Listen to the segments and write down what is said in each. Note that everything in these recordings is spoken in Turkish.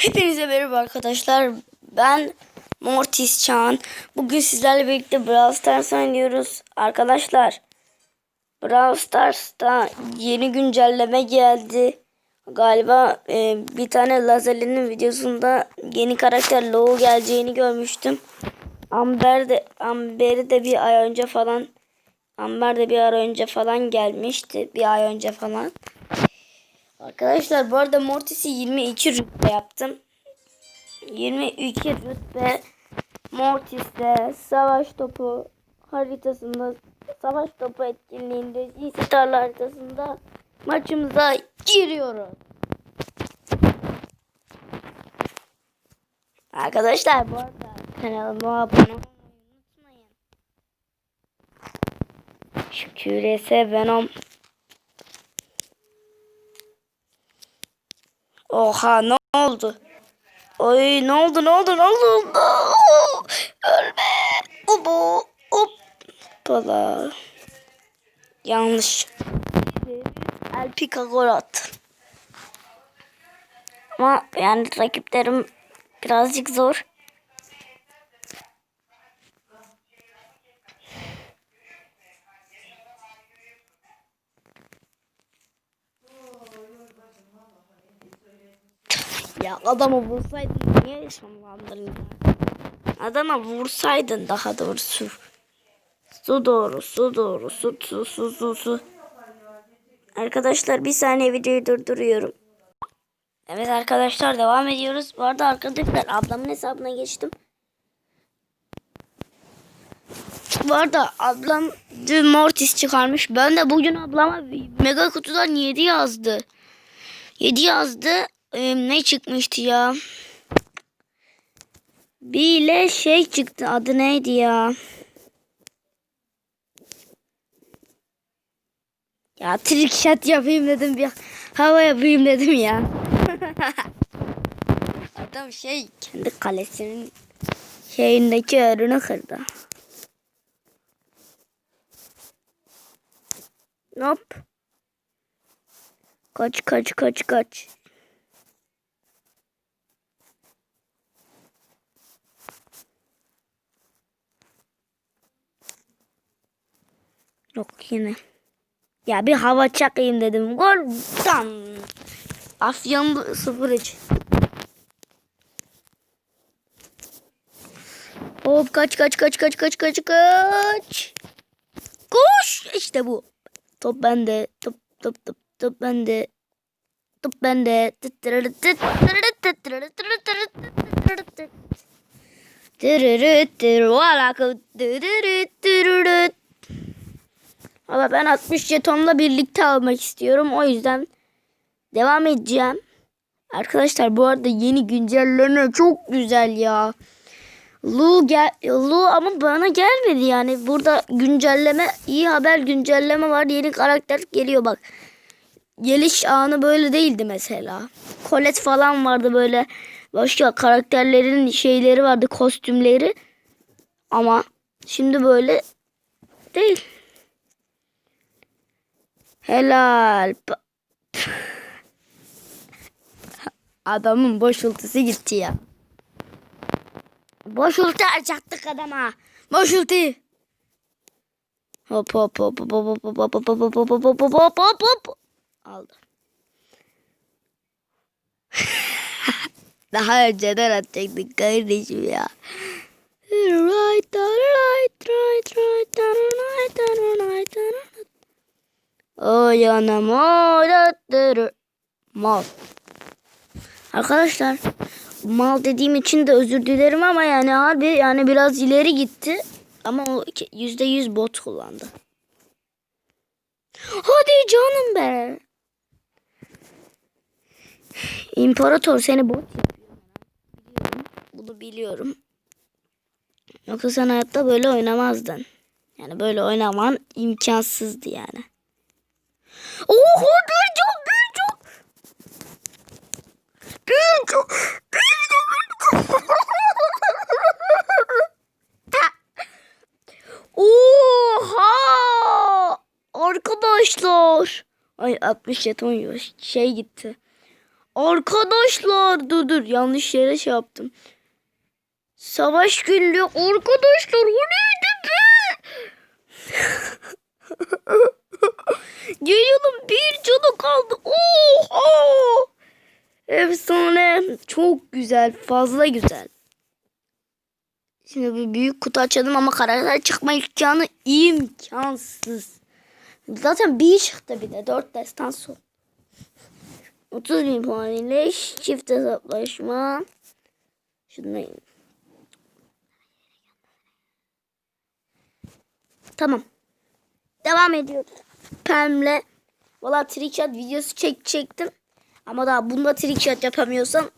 Hepinize merhaba arkadaşlar. Ben Mortis Çağan. Bugün sizlerle birlikte Brawl Stars oynuyoruz. Arkadaşlar Brawl Stars'ta yeni güncelleme geldi. Galiba e, bir tane Lazer'in videosunda yeni karakter Low geleceğini görmüştüm. Amber de Amber'i de bir ay önce falan Amber de bir ay önce falan gelmişti. Bir ay önce falan. Arkadaşlar bu arada Mortis'i 22 rütbe yaptım. 22 rütbe Mortis'te savaş topu haritasında savaş topu etkinliğinde Star'lı haritasında maçımıza giriyoruz. Arkadaşlar bu arada kanalıma abone olmayı unutmayın. Şu QRS Venom Oha ne oldu? Oy ne oldu ne oldu ne oldu? Oo, Ölme. Ubu. Hoppala. Yanlış. El Pica gol attı. Ama yani rakiplerim birazcık zor. Ya adamı vursaydın niye ya? Adama vursaydın daha doğrusu. Su doğru, su doğru, su, su, su, su, su. Arkadaşlar bir saniye videoyu durduruyorum. Evet arkadaşlar devam ediyoruz. Bu arada arkadaşlar ablamın hesabına geçtim. Bu arada ablam dün Mortis çıkarmış. Ben de bugün ablama mega kutudan 7 yazdı. 7 yazdı. Ne çıkmıştı ya? Bir şey çıktı. Adı neydi ya? Ya trick shot yapayım dedim bir hava yapayım dedim ya. Adam şey kendi kalesinin şeyindeki önünü kırdı. Hop. Kaç kaç kaç kaç. Yok yine. Ya bir hava çakayım dedim. Gol. Tam. Afyon 0 Hop kaç kaç kaç kaç kaç kaç kaç. Koş. İşte bu. Top bende. Top top top top bende. Top bende. Valla ben 60 jetonla birlikte almak istiyorum. O yüzden devam edeceğim. Arkadaşlar bu arada yeni güncelleme çok güzel ya. Lu gel Lu ama bana gelmedi yani. Burada güncelleme iyi haber güncelleme var. Yeni karakter geliyor bak. Geliş anı böyle değildi mesela. Colette falan vardı böyle. Başka karakterlerin şeyleri vardı, kostümleri. Ama şimdi böyle değil. Helal. Adamın boş ultisi gitti ya. Boş ulti harcattık adama. Boş ulti. Hop hop hop hop hop hop hop hop hop hop hop hop hop hop hop. Aldı. Daha önceden atacaktık kardeşim ya. O yanım. Mal. Arkadaşlar mal dediğim için de özür dilerim ama yani harbi yani biraz ileri gitti. Ama o yüzde yüz bot kullandı. Hadi canım be. İmparator seni bot yapıyor. Bunu biliyorum. Yoksa sen hayatta böyle oynamazdın. Yani böyle oynaman imkansızdı yani. Oha bir çok bir çok. Bir çok. Bir çok. Oha! Arkadaşlar. Ay 60 jeton şey gitti. Arkadaşlar dur dur yanlış yere şey yaptım. Savaş günlüğü arkadaşlar o neydi be? Geliyorum bir canı kaldı. Oha! Efsane. Çok güzel. Fazla güzel. Şimdi bir büyük kutu açalım ama karakter çıkma imkanı imkansız. Zaten bir çıktı bir de. Dört destan son. 30 bin puan ile çift hesaplaşma. Şundan. Tamam. Devam ediyoruz. Pem'le. Valla trickshot videosu çek çektim. Ama daha bunda trickshot yapamıyorsam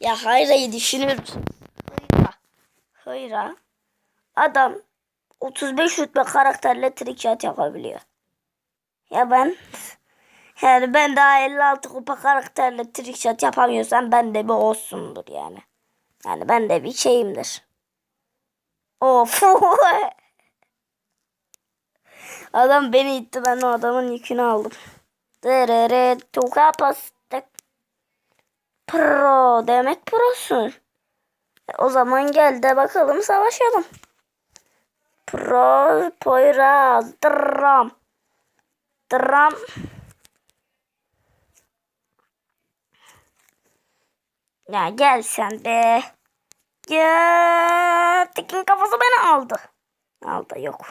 ya Hayra'yı düşünürüz. Hayra. Hayra. Adam 35 rütbe karakterle trickshot yapabiliyor. Ya ben yani ben daha 56 kupa karakterle trickshot yapamıyorsam ben de bir olsundur yani. Yani ben de bir şeyimdir. Of. Adam beni itti ben o adamın yükünü aldım. Derere tuka pastık. Pro demek prosun. O zaman gel de bakalım savaşalım. Pro Poyraz dram. Dram. Ya gel sen be. Ya Tekin kafası beni aldı. Aldı yok.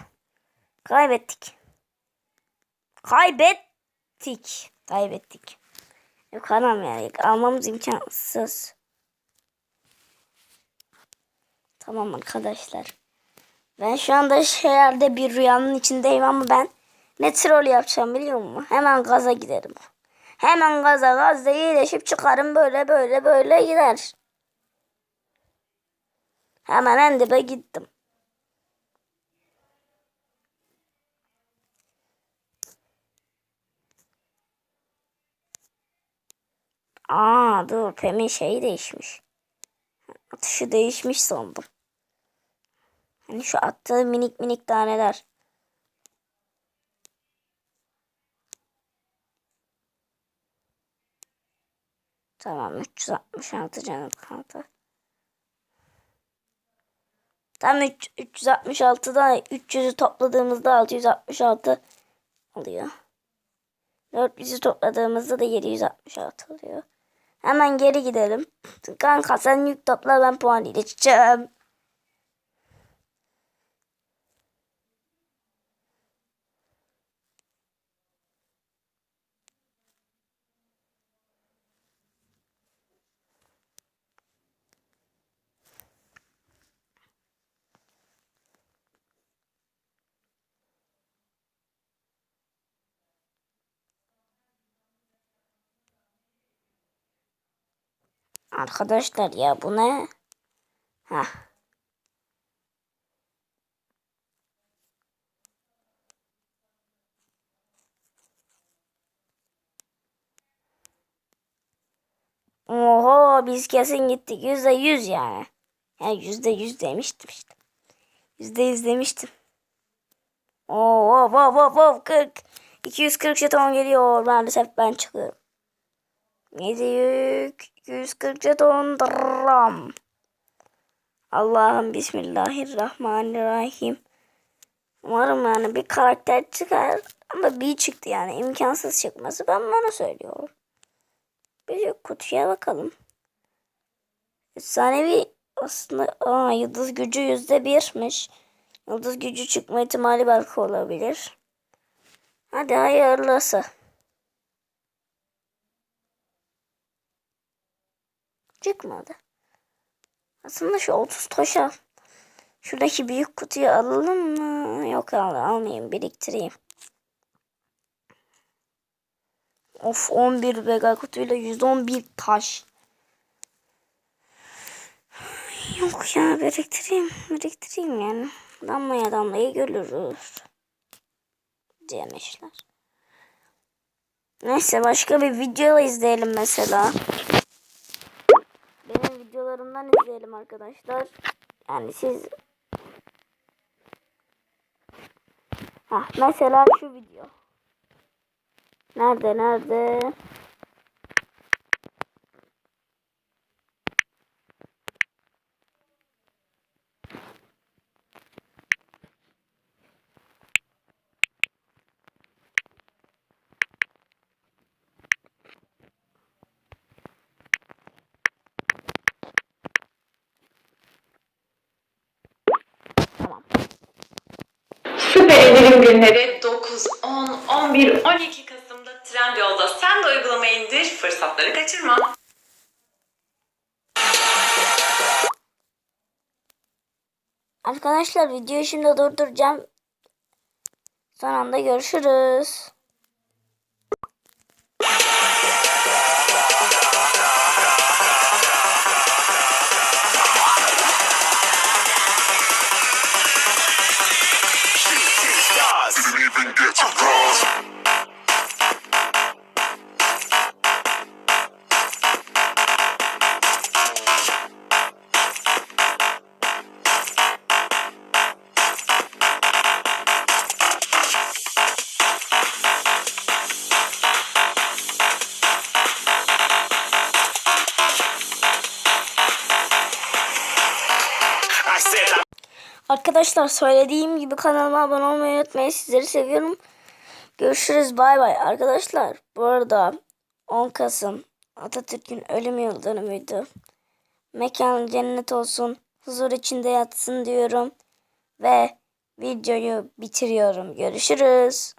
Kaybettik. Kaybettik. Kaybettik. Yok anam ya. Almamız imkansız. Tamam arkadaşlar. Ben şu anda herhalde bir rüyanın içindeyim ama ben ne troll yapacağım biliyor musun? Hemen gaza giderim. Hemen gaza gazda iyileşip çıkarım böyle böyle böyle gider. Hemen en dibe gittim. Aa dur Pem'in şeyi değişmiş. Atışı değişmiş sandım. Hani şu attığı minik minik taneler. Tamam 366 canım kaldı. Tam 3, 366'da 300'ü topladığımızda 666 oluyor. 400'ü topladığımızda da 766 oluyor. Hemen geri gidelim. Kanka sen yük topla ben puan ileteceğim. Arkadaşlar ya bu ne? Heh. Oho biz kesin gittik. Yüzde yüz yani. Yani yüzde yüz demiştim işte. Yüzde yüz demiştim. Oo, wow, wow, wow, 40. 240 jeton geliyor. Maalesef ben çıkıyorum. Yedi yük. 240 jeton. Dram. Allah'ım Bismillahirrahmanirrahim. Umarım yani bir karakter çıkar. Ama bir çıktı yani. imkansız çıkması. Ben bana söylüyorum. Bir kutuya bakalım. Efsanevi aslında aa, yıldız gücü yüzde birmiş. Yıldız gücü çıkma ihtimali belki olabilir. Hadi hayırlısı. Çıkmadı. Aslında şu 30 taşa şuradaki büyük kutuyu alalım mı? Yok al almayayım biriktireyim. Of 11 mega kutuyla 111 taş. Yok ya biriktireyim. Biriktireyim yani. Damlaya damlayı görürüz. Demişler. Neyse başka bir video izleyelim mesela. Benim videolarımdan izleyelim arkadaşlar. Yani siz Ha mesela şu video. Nerede nerede? Oyun günleri 9, 10, 11, 12 Kasım'da Trendyol'da. Sen de uygulamayı indir, fırsatları kaçırma. Arkadaşlar videoyu şimdi durduracağım. Son anda görüşürüz. Arkadaşlar söylediğim gibi kanalıma abone olmayı unutmayın. Sizleri seviyorum. Görüşürüz bay bay. Arkadaşlar bu arada 10 Kasım Atatürk'ün ölüm yıl dönümüydü. Mekan cennet olsun. Huzur içinde yatsın diyorum. Ve videoyu bitiriyorum. Görüşürüz.